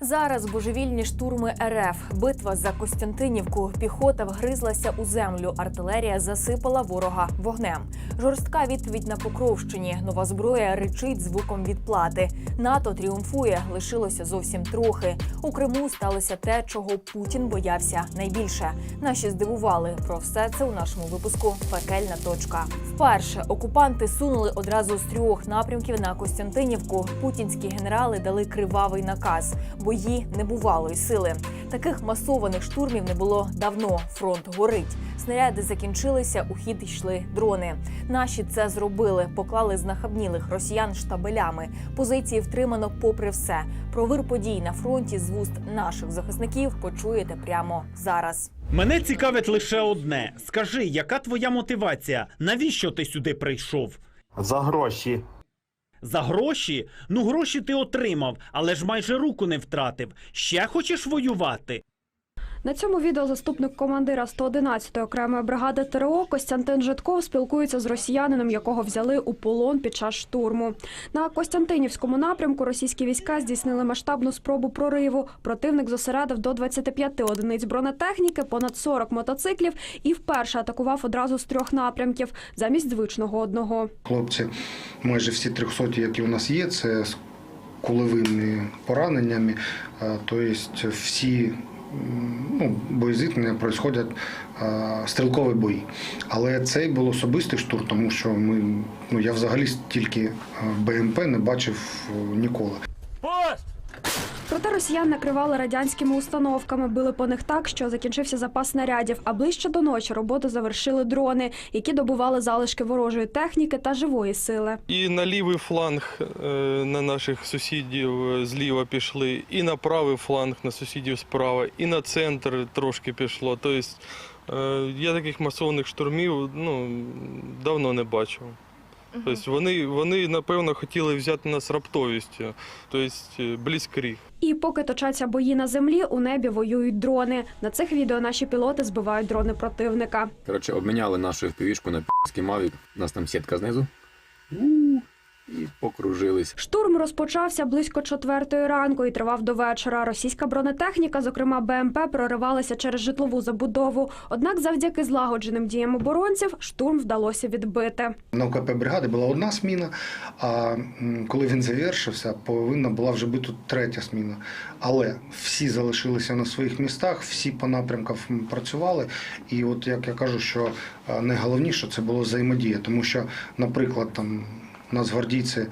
Зараз божевільні штурми РФ, битва за Костянтинівку, піхота вгризлася у землю, артилерія засипала ворога вогнем. Жорстка відповідь на Покровщині. Нова зброя ричить звуком відплати. НАТО тріумфує, лишилося зовсім трохи. У Криму сталося те, чого Путін боявся найбільше. Наші здивували про все це у нашому випуску Пекельна точка. Вперше окупанти сунули одразу з трьох напрямків на Костянтинівку. Путінські генерали дали кривавий наказ бої небувалої сили. Таких масованих штурмів не було давно. Фронт горить. Снаряди закінчилися, у хід йшли дрони. Наші це зробили, поклали знахабнілих росіян штабелями. Позиції втримано попри все. Про вир подій на фронті з вуст наших захисників почуєте прямо зараз. Мене цікавить лише одне. Скажи, яка твоя мотивація? Навіщо ти сюди прийшов? За гроші. За гроші? Ну, гроші ти отримав, але ж майже руку не втратив. Ще хочеш воювати? На цьому відео заступник командира 111-ї окремої бригади ТРО Костянтин Житков спілкується з росіянином, якого взяли у полон під час штурму. На Костянтинівському напрямку російські війська здійснили масштабну спробу прориву. Противник зосередив до 25 одиниць бронетехніки, понад 40 мотоциклів і вперше атакував одразу з трьох напрямків замість звичного одного. Хлопці, майже всі 300, які у нас є, це з кулевими пораненнями. Тобто всі ну, боєзіткнення проходять стрілкові бої. Але це був особистий штурм, тому що ми, ну, я взагалі стільки БМП не бачив е, ніколи. Проте росіян накривали радянськими установками, били по них так, що закінчився запас снарядів. А ближче до ночі роботу завершили дрони, які добували залишки ворожої техніки та живої сили. І на лівий фланг е, на наших сусідів е, зліва пішли, і на правий фланг на сусідів справа, і на центр трошки пішло. Тобто е, я таких масованих штурмів ну, давно не бачив. Тобто вони, вони, напевно, хотіли взяти нас раптовістю, тобто е, близькріг. І поки точаться бої на землі, у небі воюють дрони. На цих відео наші пілоти збивають дрони противника. Коротше, обміняли нашу FPV-шку на пі***ський мавік. У нас там сітка знизу. У, І покружились. Штурм розпочався близько четвертої ранку і тривав до вечора. Російська бронетехніка, зокрема БМП, проривалася через житлову забудову. Однак, завдяки злагодженим діям оборонців, штурм вдалося відбити. На ОКП бригади була одна сміна, а коли він завершився, повинна була вже бути третя сміна. Але всі залишилися на своїх містах, всі по напрямках працювали. І от як я кажу, що е, найголовніше це було взаємодія, тому що, наприклад, там. Нацгвардійці е,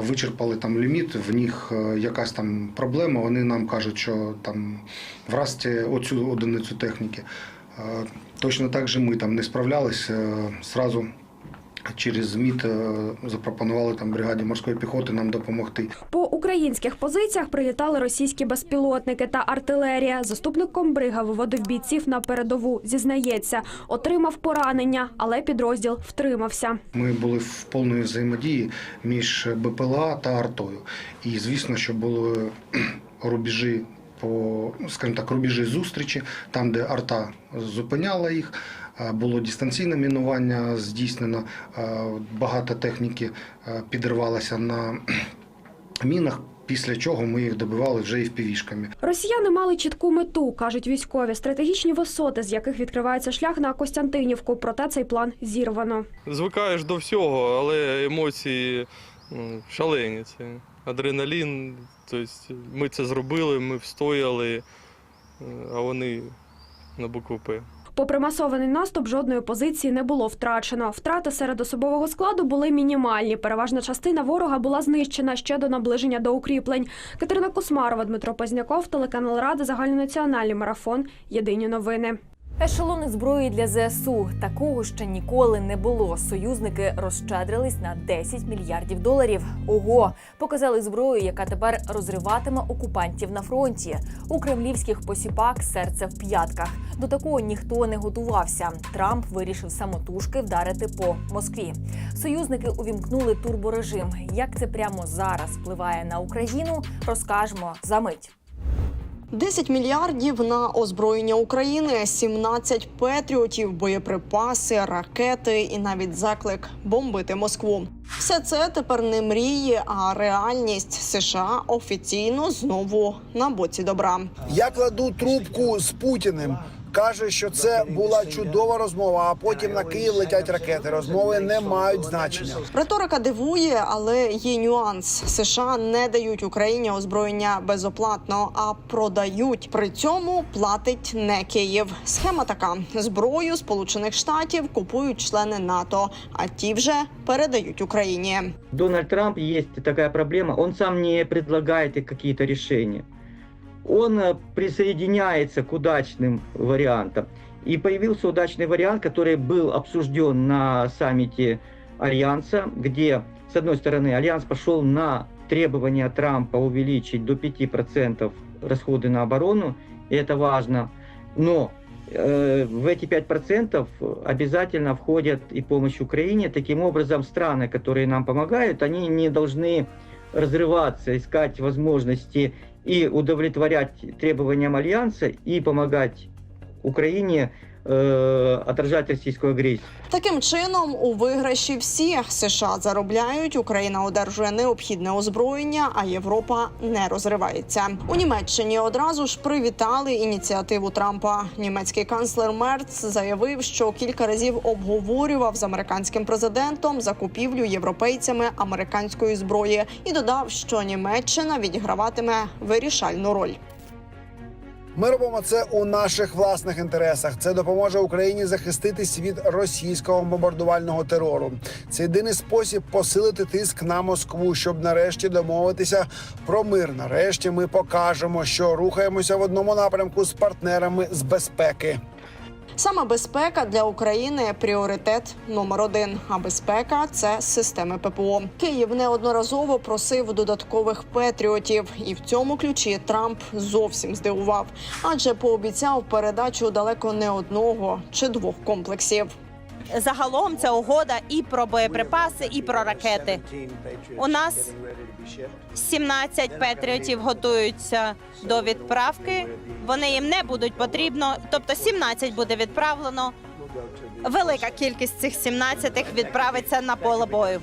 вичерпали там ліміт, в них е, якась там проблема. Вони нам кажуть, що там вразьте оцю одиницю техніки. Е, Точно так же ми там не справлялися. Зразу через ЗМІТ е, запропонували там бригаді морської піхоти нам допомогти. По українських позиціях прилітали російські безпілотники та артилерія. Заступник комбрига виводив бійців на передову. Зізнається, отримав поранення, але підрозділ втримався. Ми були в повної взаємодії між БПЛА та артою. І звісно, що були рубежі по, скажімо так, рубежі зустрічі, там, де арта зупиняла їх. Е, Було дистанційне мінування здійснено, е, багато техніки е, підривалося на мінах, після чого ми їх добивали вже і впівішками. Росіяни мали чітку мету, кажуть військові, стратегічні висоти, з яких відкривається шлях на Костянтинівку. Проте цей план зірвано. Звикаєш до всього, але емоції шалені. Це адреналін. Тобто ми це зробили, ми встояли, а вони на букву П. Попри масований наступ, жодної позиції не було втрачено. Втрати серед особового складу були мінімальні. Переважна частина ворога була знищена ще до наближення до укріплень. Катерина Кусмарова, Дмитро Позняков, телеканал Рада, загальнонаціональний марафон. Єдині новини. Ешелони зброї для ЗСУ такого ще ніколи не було. Союзники розщедрились на 10 мільярдів доларів. Ого, показали зброю, яка тепер розриватиме окупантів на фронті. У кремлівських посіпак серце в п'ятках. До такого ніхто не готувався. Трамп вирішив самотужки вдарити по Москві. Союзники увімкнули турборежим. Як це прямо зараз впливає на Україну, розкажемо за мить. 10 мільярдів на озброєння України, 17 петріотів, боєприпаси, ракети і навіть заклик бомбити Москву. Все це тепер не мрії, а реальність США офіційно знову на боці добра. Я кладу трубку з Путіним. Каже, що це була чудова розмова. А потім на Київ летять ракети. Розмови не мають значення. Риторика дивує, але є нюанс. США не дають Україні озброєння безоплатно, а продають. При цьому платить не Київ. Схема така: зброю Сполучених Штатів купують члени НАТО, а ті вже передають Україні. Дональд Трамп есть такая проблема, он сам не предлагает и какие-то решения. Он э, присоединяется к удачным вариантам. И появился удачный вариант, который был обсужден на саммите Альянса, где, с одной стороны, Альянс пошел на требования Трампа увеличить до 5% расходы на оборону, и это важно. Но э, в эти 5% обязательно входят и помощь Украине. Таким образом, страны, которые нам помогают, они не должны разрываться, искать возможности и удовлетворять требованиям Альянса и помогать Украине отражать российскую агрессию. Таким чином, у виграші всі США заробляють, Україна одержує необхідне озброєння, а Європа не розривається. У Німеччині одразу ж привітали ініціативу Трампа. Німецький канцлер Мерц заявив, що кілька разів обговорював з американським президентом закупівлю європейцями американської зброї і додав, що Німеччина відіграватиме вирішальну роль. Ми робимо це у наших власних інтересах. Це допоможе Україні захиститись від російського бомбардувального терору. Це єдиний спосіб посилити тиск на Москву, щоб нарешті домовитися про мир. Нарешті ми покажемо, що рухаємося в одному напрямку з партнерами з безпеки. Саме безпека для України пріоритет номер один. А безпека це системи ППО. Київ неодноразово просив додаткових петріотів, і в цьому ключі Трамп зовсім здивував, адже пообіцяв передачу далеко не одного чи двох комплексів. Загалом ця угода і про боєприпаси, і про ракети. У нас 17 патріотів готуються до відправки. Вони їм не будуть потрібно, тобто 17 буде відправлено. Велика кількість цих 17 відправиться на поле бою.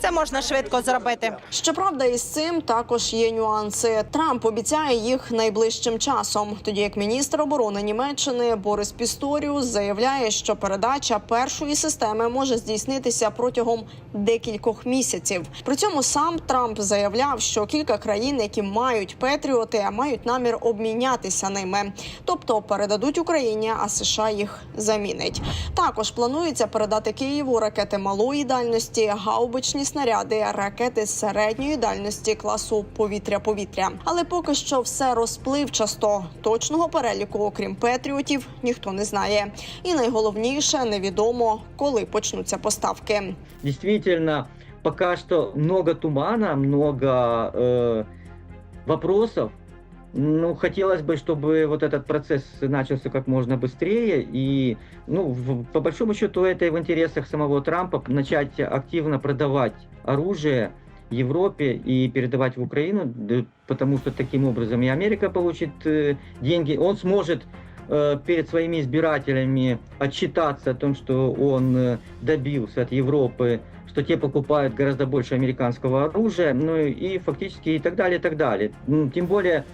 Це можна швидко зробити. Щоправда, із цим також є нюанси. Трамп обіцяє їх найближчим часом. Тоді як міністр оборони Німеччини Борис Пісторіус заявляє, що передача першої системи може здійснитися протягом декількох місяців. При цьому сам Трамп заявляв, що кілька країн, які мають петріоти, мають намір обмінятися ними, тобто передадуть Україні, а США їх замінить. Також планується передати Києву ракети малої дальності, гаубичні снаряди, ракети середньої дальності класу повітря-повітря. Але поки що все розпливчасто. Точного переліку, окрім петріотів, ніхто не знає. І найголовніше невідомо, коли почнуться поставки. Дійсно, поки що много тумана, много е, вопросов. Ну, хотелось бы, чтобы вот этот процесс начался как можно быстрее. И, ну, в- по большому счету, это и в интересах самого Трампа начать активно продавать оружие Европе и передавать в Украину, потому что таким образом и Америка получит э, деньги. Он сможет э, перед своими избирателями отчитаться о том, что он э, добился от Европы, что те покупают гораздо больше американского оружия, ну и фактически и так далее, и так далее. Тем более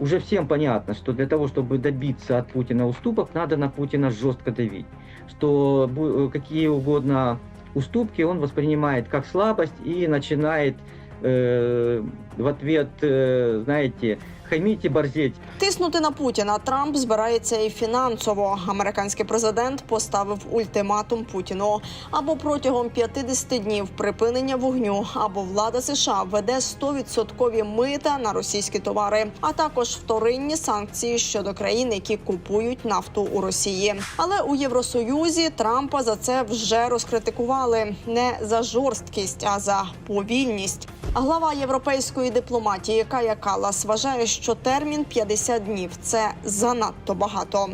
уже всем понятно, что для того, чтобы добиться от Путина уступок, надо на Путина жестко давить. Что бу- э, какие угодно уступки он воспринимает как слабость и начинает э, в ответ, э, знаете, хамить и борзеть. Тиснути на Путіна Трамп збирається і фінансово. Американський президент поставив ультиматум Путіну або протягом 50 днів припинення вогню, або влада США веде 100% мита на російські товари, а також вторинні санкції щодо країн, які купують нафту у Росії. Але у Євросоюзі Трампа за це вже розкритикували не за жорсткість, а за повільність. Глава європейської дипломатії Кая Калас вважає, що термін 50 днів це занадто багато.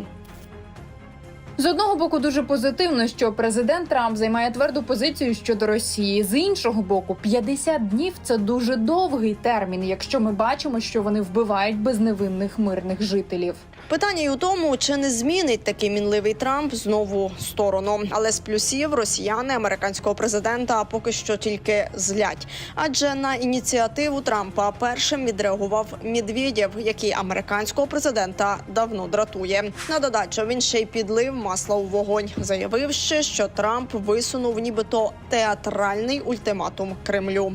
З одного боку, дуже позитивно, що президент Трамп займає тверду позицію щодо Росії. З іншого боку, 50 днів це дуже довгий термін, якщо ми бачимо, що вони вбивають безневинних мирних жителів. Питання й у тому, чи не змінить такий мінливий Трамп знову сторону. Але з плюсів росіяни американського президента поки що тільки злять. Адже на ініціативу Трампа першим відреагував Медведєв, який американського президента давно дратує. На додачу він ще й підлив масла у вогонь, заявивши, що Трамп висунув нібито театральний ультиматум Кремлю.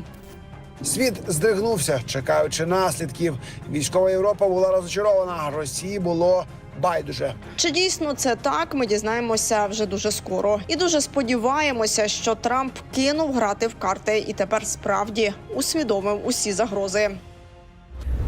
Світ здригнувся, чекаючи наслідків. Військова Європа була розчарована. Росії було байдуже. Чи дійсно це так? Ми дізнаємося вже дуже скоро, і дуже сподіваємося, що Трамп кинув грати в карти і тепер справді усвідомив усі загрози.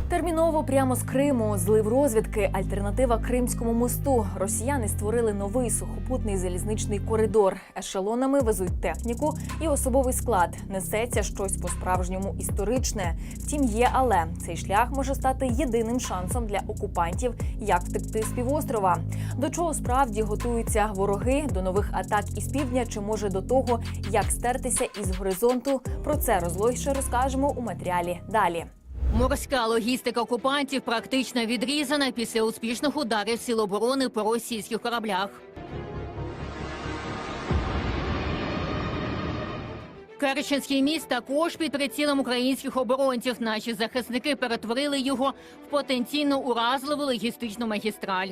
Терміново прямо з Криму злив розвідки. Альтернатива Кримському мосту. Росіяни створили новий сухопутний залізничний коридор. Ешелонами везуть техніку і особовий склад. Несеться щось по справжньому історичне. Втім, є але цей шлях може стати єдиним шансом для окупантів, як втекти з півострова. До чого справді готуються вороги до нових атак із півдня, чи може до того, як стертися із горизонту. Про це розлойше розкажемо у матеріалі далі. Морська логістика окупантів практично відрізана після успішних ударів сіл оборони по російських кораблях. Керченський міст також під прицілом українських оборонців. Наші захисники перетворили його в потенційно уразливу логістичну магістраль.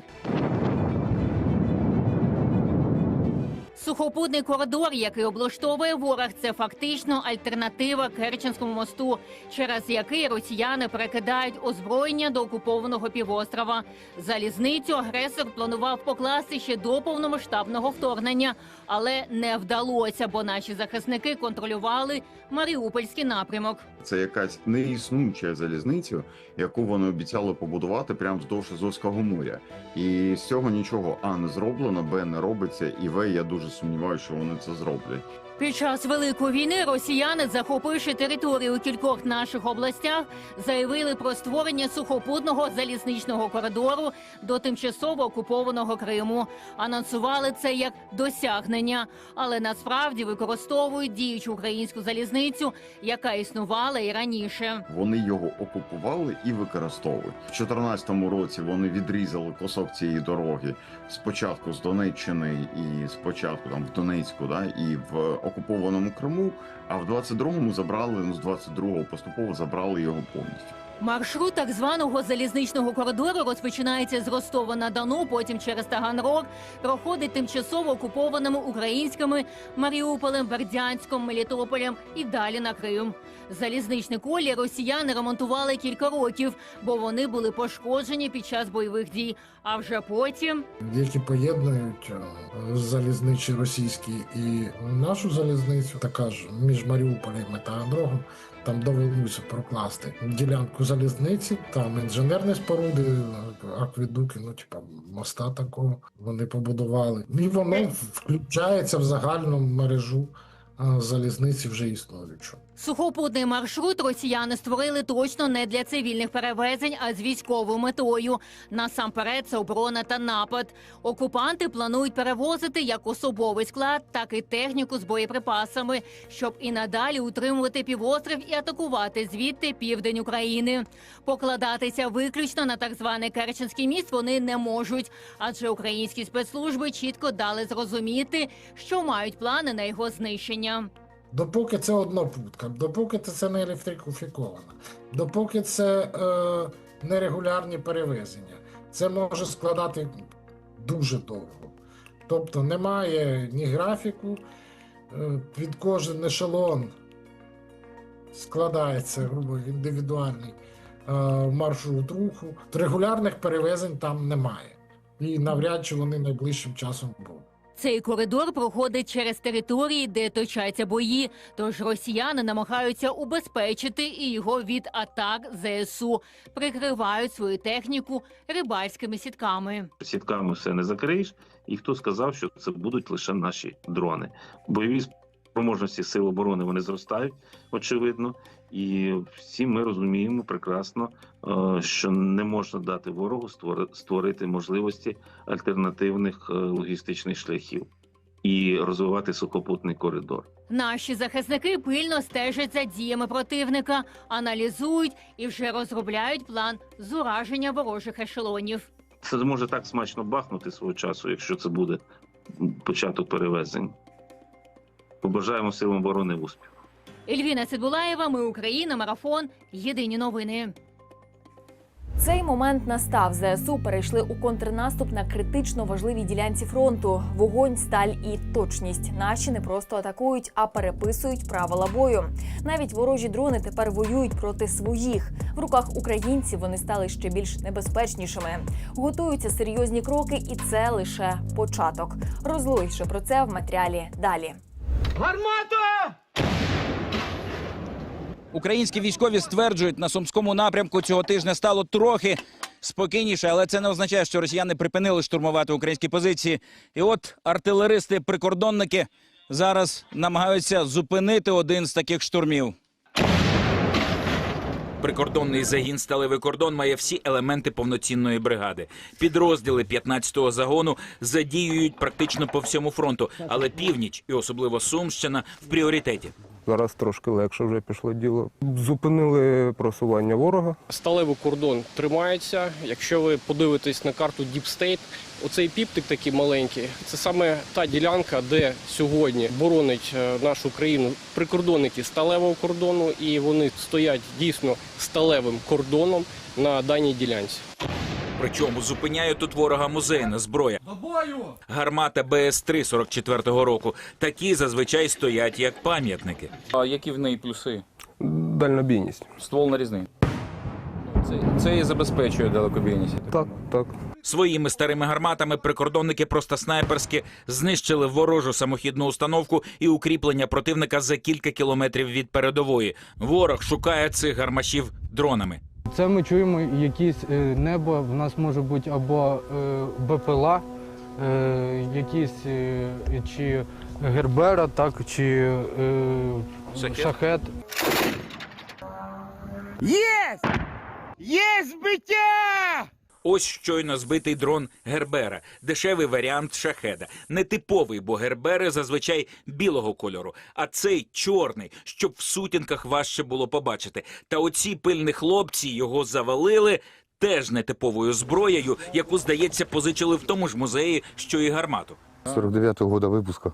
Сухопутний коридор, який облаштовує ворог, це фактично альтернатива Керченському мосту, через який росіяни перекидають озброєння до окупованого півострова. Залізницю агресор планував покласти ще до повномасштабного вторгнення, але не вдалося, бо наші захисники контролювали Маріупольський напрямок. Це якась неіснуюча залізниця, яку вони обіцяли побудувати прямо вздовж Азовського моря. І з цього нічого а не зроблено, б не робиться, і в я дуже сумніваюся, що вони це зроблять. Під час великої війни росіяни, захопивши територію у кількох наших областях, заявили про створення сухопутного залізничного коридору до тимчасово окупованого Криму. Анонсували це як досягнення, але насправді використовують діючу українську залізницю, яка існувала і раніше. Вони його окупували і використовують. В 2014 році вони відрізали кусок цієї дороги спочатку з Донеччини і спочатку там в Донецьку, да і в окупованому Криму. А в 22-му забрали ну з 22-го поступово забрали його повністю. Маршрут так званого залізничного коридору розпочинається з Ростова на Дону, потім через Таганрог, проходить тимчасово окупованими українськими Маріуполем, Бердянськом, Мелітополем і далі на Крим. Залізничні колії росіяни ремонтували кілька років, бо вони були пошкоджені під час бойових дій. А вже потім які поєднують е, залізничі російські і нашу залізницю, така ж між Маріуполем і Таганрогом. Там довелося прокласти ділянку залізниці, там інженерні споруди, акведуки, ну типа моста такого вони побудували. І воно включається в загальну мережу залізниці вже існуючу. Сухопутний маршрут росіяни створили точно не для цивільних перевезень, а з військовою метою. Насамперед, це оборона та напад. Окупанти планують перевозити як особовий склад, так і техніку з боєприпасами, щоб і надалі утримувати півострів і атакувати звідти південь України. Покладатися виключно на так званий Керченський міст вони не можуть, адже українські спецслужби чітко дали зрозуміти, що мають плани на його знищення. Допоки це однопутка, допоки це не електрифіковано, допоки це е, нерегулярні перевезення, це може складати дуже довго. Тобто немає ні графіку, е, під кожен ешелон складається грубо індивідуальний е, маршрут руху. Регулярних перевезень там немає. І навряд чи вони найближчим часом будуть. Цей коридор проходить через території, де точаться бої. Тож росіяни намагаються убезпечити і його від атак ЗСУ, прикривають свою техніку рибальськими сітками. Сітками все не закриєш, і хто сказав, що це будуть лише наші дрони. Бойові Спроможності сил оборони вони зростають, очевидно, і всі ми розуміємо прекрасно, е, що не можна дати ворогу створи- створити можливості альтернативних е, логістичних шляхів і розвивати сухопутний коридор. Наші захисники пильно стежать за діями противника, аналізують і вже розробляють план з ураження ворожих ешелонів. Це може так смачно бахнути свого часу, якщо це буде початок перевезень. Побажаємо силам оборони успіху. Ельвіна Цидбулаєва, Ми Україна, марафон. Єдині новини. Цей момент настав. ЗСУ перейшли у контрнаступ на критично важливій ділянці фронту. Вогонь, сталь і точність. Наші не просто атакують, а переписують правила бою. Навіть ворожі дрони тепер воюють проти своїх. В руках українців вони стали ще більш небезпечнішими. Готуються серйозні кроки, і це лише початок. Розлогіше про це в матеріалі далі. Гармата! Українські військові стверджують, на сумському напрямку цього тижня стало трохи спокійніше, але це не означає, що росіяни припинили штурмувати українські позиції. І от артилеристи-прикордонники зараз намагаються зупинити один з таких штурмів. Прикордонний загін «Сталевий кордон» має всі елементи повноцінної бригади. Підрозділи 15-го загону задіюють практично по всьому фронту, але північ і особливо Сумщина в пріоритеті. Зараз трошки легше вже пішло діло. Зупинили просування ворога. Сталевий кордон тримається. Якщо ви подивитесь на карту State, оцей піптик такий маленький, це саме та ділянка, де сьогодні боронить е, нашу країну прикордонники сталевого кордону, і вони стоять дійсно сталевим кордоном на даній ділянці. Причому зупиняє тут ворога музейна зброя. Гармата БС-3 44-го року. Такі зазвичай стоять як пам'ятники. А які в неї плюси? Дальнобійність. Ствол нарізний. Це, це і забезпечує далекобійність. Так, так. Своїми старими гарматами прикордонники просто снайперськи знищили ворожу самохідну установку і укріплення противника за кілька кілометрів від передової. Ворог шукає цих гармашів дронами. Це ми чуємо якісь е, небо. В нас може бути або е, БПЛА, е, якісь чи Гербера, так, чи Шахет. шахет. Є! Є збиття! Ось щойно збитий дрон Гербера, дешевий варіант шахеда. Нетиповий, бо гербери зазвичай білого кольору, а цей чорний, щоб в сутінках важче було побачити. Та оці пильні хлопці його завалили теж нетиповою зброєю, яку, здається, позичили в тому ж музеї, що і гармату. 49-го года випуска.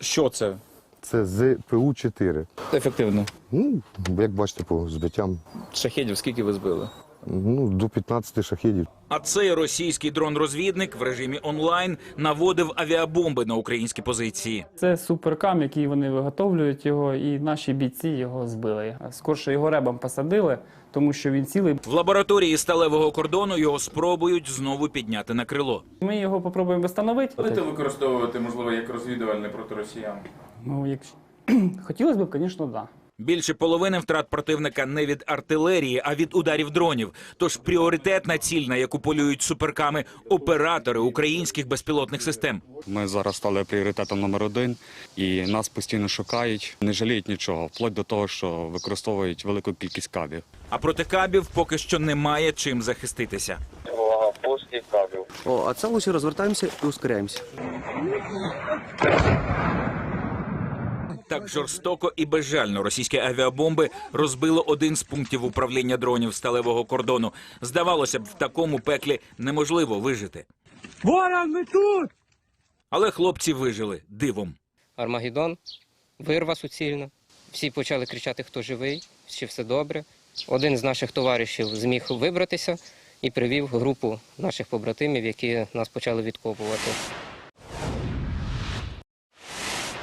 Що це? Це ЗПУ-4. Ефективно. Ну, як бачите, по збиттям. Шахедів скільки ви збили? Ну, до 15 шахедів. А цей російський дрон-розвідник в режимі онлайн наводив авіабомби на українські позиції. Це суперкам, який вони виготовлюють його, і наші бійці його збили. Скорше його ребом посадили, тому що він цілий. В лабораторії сталевого кордону його спробують знову підняти на крило. Ми його попробуємо встановити. Будете використовувати, можливо, як розвідувальне проти росіян? Ну, якщо хотілося б, звісно, да. Більше половини втрат противника не від артилерії, а від ударів дронів. Тож пріоритетна ціль, на яку полюють суперками оператори українських безпілотних систем. Ми зараз стали пріоритетом номер один, і нас постійно шукають, не жаліють нічого, вплоть до того, що використовують велику кількість кабів. А проти кабів поки що немає чим захиститися. Кабів. О, а це лучше розвертаємося і ускоряємося. Так жорстоко і безжально російські авіабомби розбили один з пунктів управління дронів сталевого кордону. Здавалося б, в такому пеклі неможливо вижити. Ворон, ми тут! Але хлопці вижили дивом. Армагеддон, вирва суцільна. Всі почали кричати, хто живий, чи все добре. Один з наших товаришів зміг вибратися і привів групу наших побратимів, які нас почали відкопувати.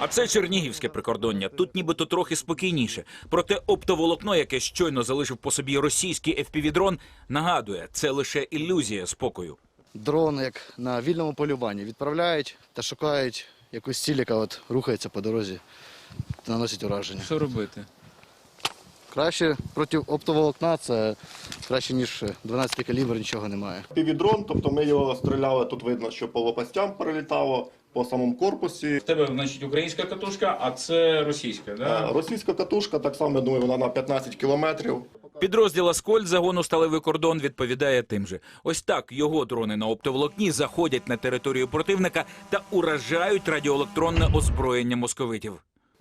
А це Чернігівське прикордоння. Тут нібито трохи спокійніше. Проте оптоволокно, яке щойно залишив по собі російський FPV-дрон, нагадує, це лише ілюзія спокою. дрон, як на вільному полюванні, відправляють та шукають якусь ціль, яка от рухається по дорозі, та наносить ураження. Що робити? Краще проти оптоволокна це краще, ніж 12 калібр, нічого немає. Півдрон, тобто ми його стріляли, тут видно, що по лопастям прилітало, по самому корпусі. В тебе, значить, українська катушка, а це російська, да? Російська катушка, так само, я думаю, вона на 15 кілометрів. Підрозділ Аскольд загону сталевий кордон відповідає тим же. Ось так його дрони на оптоволокні заходять на територію противника та уражають радіоелектронне озброєння московитів.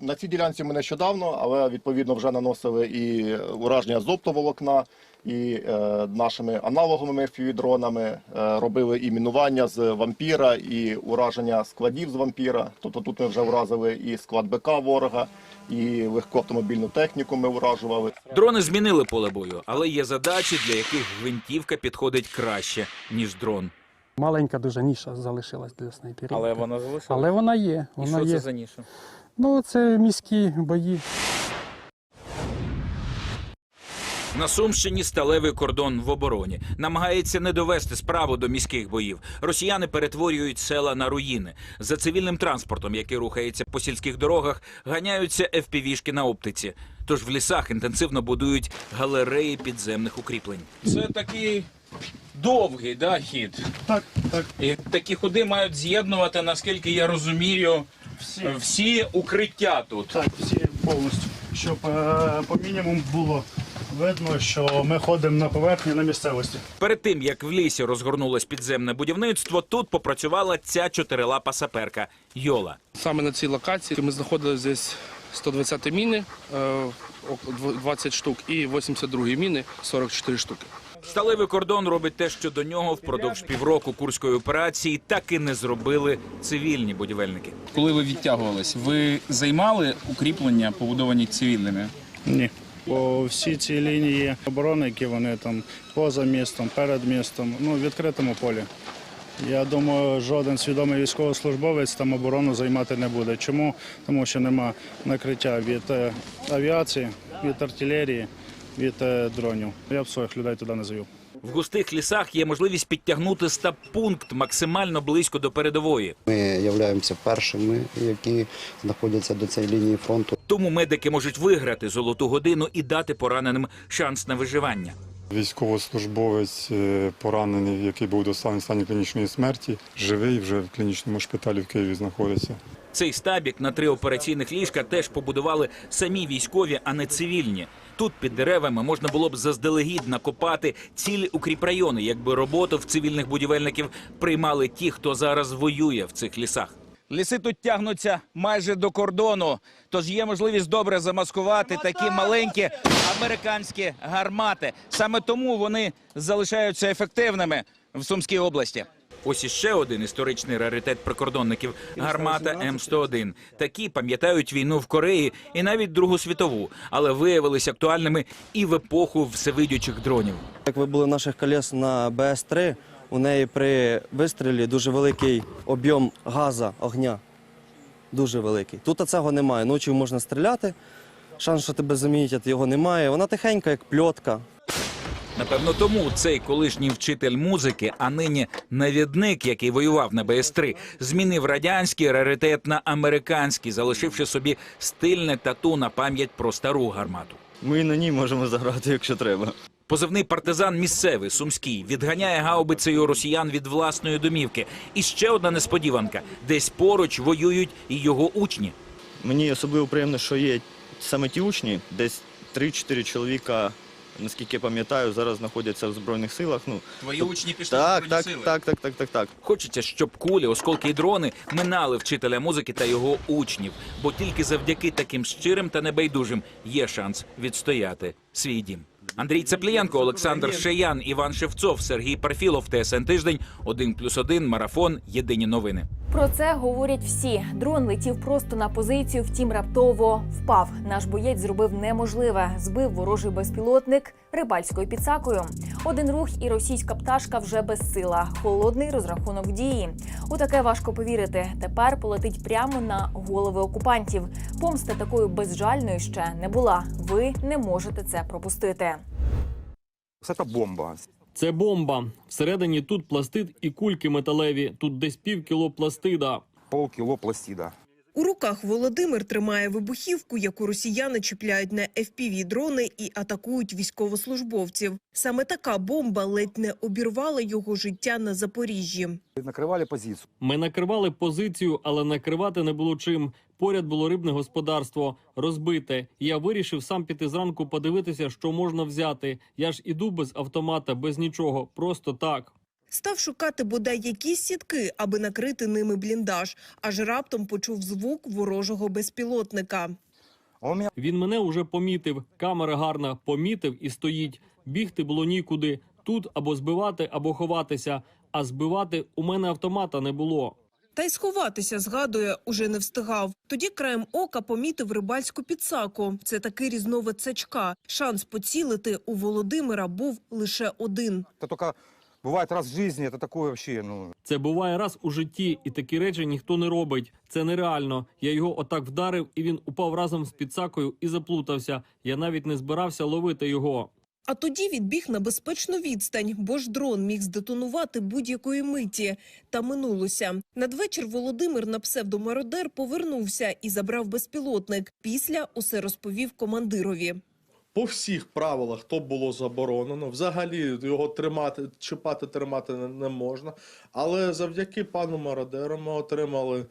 На цій ділянці ми нещодавно, але відповідно вже наносили і ураження з оптоволокна, і е, нашими аналоговими FPV-дронами, е, робили і мінування з вампіра, і ураження складів з вампіра. Тобто тут ми вже вразили і склад БК ворога, і легку автомобільну техніку ми уражували. Дрони змінили поле бою, але є задачі, для яких гвинтівка підходить краще ніж дрон. Маленька дуже ніша залишилась для снайперів. Але вона залишилась? Але вона є. І Вона що є. це за ніша? Ну, це міські бої. На Сумщині сталевий кордон в обороні намагається не довести справу до міських боїв. Росіяни перетворюють села на руїни. За цивільним транспортом, який рухається по сільських дорогах, ганяються ФПВ-шки на оптиці. Тож в лісах інтенсивно будують галереї підземних укріплень. Це такий довгий да, хід. Так, так. І такі ходи мають з'єднувати, наскільки я розумію, всі, всі укриття тут. Так, всі повністю. Щоб е, по мінімуму було видно, що ми ходимо на поверхні на місцевості. Перед тим як в лісі розгорнулось підземне будівництво, тут попрацювала ця чотирилапа саперка Йола. Саме на цій локації ми знаходили здесь 120 міни, е, 20 штук, і 82 міни, 44 штуки. Сталевий кордон робить те, що до нього впродовж півроку курської операції так і не зробили цивільні будівельники. Коли ви відтягувались, ви займали укріплення, побудовані цивільними? Ні. Бо всі ці лінії оборони, які вони там поза містом, перед містом, ну, в відкритому полі. Я думаю, жоден свідомий військовослужбовець там оборону займати не буде. Чому? Тому що нема накриття від е, авіації, від артилерії, від е, дронів. Я б своїх людей туди не завів. В густих лісах є можливість підтягнути стаб-пункт максимально близько до передової. Ми являємося першими, які знаходяться до цієї лінії фронту. Тому медики можуть виграти золоту годину і дати пораненим шанс на виживання. Військовослужбовець е, поранений, який був в стані клінічної смерті, живий вже в клінічному шпиталі в Києві знаходиться. Цей стабік на три операційних ліжка теж побудували самі військові, а не цивільні. Тут під деревами можна було б заздалегідь накопати цілі укріпрайони, якби роботу в цивільних будівельників приймали ті, хто зараз воює в цих лісах. Ліси тут тягнуться майже до кордону, тож є можливість добре замаскувати такі маленькі американські гармати. Саме тому вони залишаються ефективними в Сумській області. Ось іще один історичний раритет прикордонників гармата М101. Такі пам'ятають війну в Кореї і навіть Другу світову, але виявилися актуальними і в епоху всевидючих дронів. Як ви були наших колес на БС-3, у неї при вистрілі дуже великий об'єм газа, огня. Дуже великий. Тут цього немає. Ночі можна стріляти. Шанс, що тебе замітять, його немає. Вона тихенька, як пльотка. Напевно, тому цей колишній вчитель музики, а нині навідник, який воював на БС-3, змінив радянський раритет на американський, залишивши собі стильне тату на пам'ять про стару гармату. Ми і на ній можемо заграти, якщо треба. Позивний партизан місцевий сумський відганяє гаубицею росіян від власної домівки. І ще одна несподіванка: десь поруч воюють і його учні. Мені особливо приємно, що є саме ті учні, десь 3-4 чоловіка, наскільки я пам'ятаю, зараз знаходяться в Збройних силах. Ну, Твої тоб- учні пішли в так, Збройні так, Сили? так, так, так, так, так. Хочеться, щоб кулі, осколки і дрони минали вчителя музики та його учнів, бо тільки завдяки таким щирим та небайдужим є шанс відстояти свій дім. Андрій Цеплієнко, Олександр Шеян, Іван Шевцов, Сергій Парфілов, ТСН Тиждень, 1+,1, Марафон, Єдині новини. Про це говорять всі. Дрон летів просто на позицію, втім раптово впав. Наш боєць зробив неможливе. Збив ворожий безпілотник рибальською підсакою. Один рух і російська пташка вже безсила. Холодний розрахунок дії. У таке важко повірити. Тепер полетить прямо на голови окупантів. Помста такою безжальною ще не була. Ви не можете це пропустити. Це та бомба. Це бомба. Всередині тут пластид і кульки металеві. Тут десь пів кіло пластида. Полкіло пластида. У руках Володимир тримає вибухівку, яку росіяни чіпляють на FPV-дрони і атакують військовослужбовців. Саме така бомба ледь не обірвала його життя на Запоріжжі. Накривали позицію. Ми накривали позицію, але накривати не було чим. Поряд було рибне господарство розбите. Я вирішив сам піти зранку подивитися, що можна взяти. Я ж іду без автомата, без нічого, просто так. Став шукати бодай якісь сітки, аби накрити ними бліндаж, аж раптом почув звук ворожого безпілотника. Він мене уже помітив. Камера гарна, помітив і стоїть. Бігти було нікуди. Тут або збивати, або ховатися. А збивати у мене автомата не було. Та й сховатися, згадує, уже не встигав. Тоді краєм ока помітив рибальську підсаку. Це такий різновид сачка. Шанс поцілити у Володимира був лише один. Це тільки буває раз в житті, це таке взагалі, ну, Це буває раз у житті, і такі речі ніхто не робить. Це нереально. Я його отак вдарив, і він упав разом з підсакою і заплутався. Я навіть не збирався ловити його. А тоді відбіг на безпечну відстань, бо ж дрон міг здетонувати будь-якої миті. Та минулося. Надвечір Володимир на псевдомародер повернувся і забрав безпілотник. Після усе розповів командирові. По всіх правилах то було заборонено. Взагалі його тримати, чіпати, тримати не, можна. Але завдяки пану мародеру ми отримали е,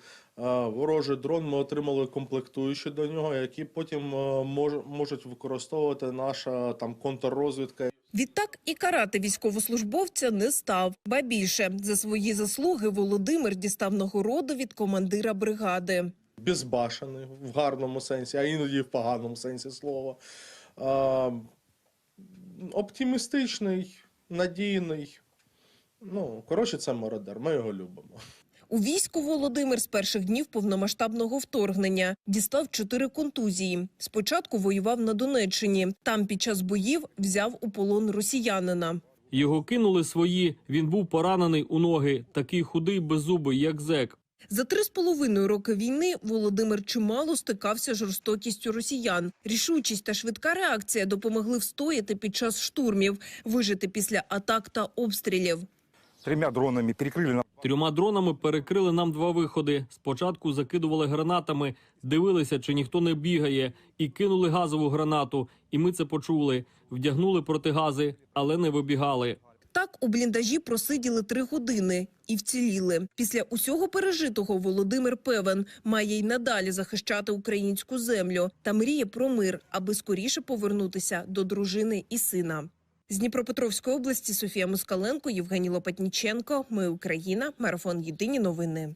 ворожий дрон, ми отримали комплектуючі до нього, які потім е, мож, можуть використовувати наша там контррозвідка. Відтак і карати військовослужбовця не став. Ба більше за свої заслуги Володимир дістав нагороду від командира бригади. безбашений в гарному сенсі, а іноді в поганому сенсі слова. Оптимістичний, надійний. Ну, коротше, це мародер. Ми його любимо. У війську Володимир з перших днів повномасштабного вторгнення дістав чотири контузії. Спочатку воював на Донеччині. Там під час боїв взяв у полон росіянина. Його кинули свої. Він був поранений у ноги, такий худий, беззубий, як зек. За три з половиною роки війни Володимир чимало стикався з жорстокістю росіян. Рішучість та швидка реакція допомогли встояти під час штурмів, вижити після атак та обстрілів. трьома дронами перекрили нам. Трьома дронами перекрили нам два виходи. Спочатку закидували гранатами, дивилися, чи ніхто не бігає, і кинули газову гранату. І ми це почули. Вдягнули протигази, але не вибігали. Так у бліндажі просиділи три години і вціліли. Після усього пережитого Володимир певен має й надалі захищати українську землю та мріє про мир, аби скоріше повернутися до дружини і сина. З Дніпропетровської області Софія Москаленко, Євгеній Лопатніченко. Ми Україна. Марафон. Єдині новини.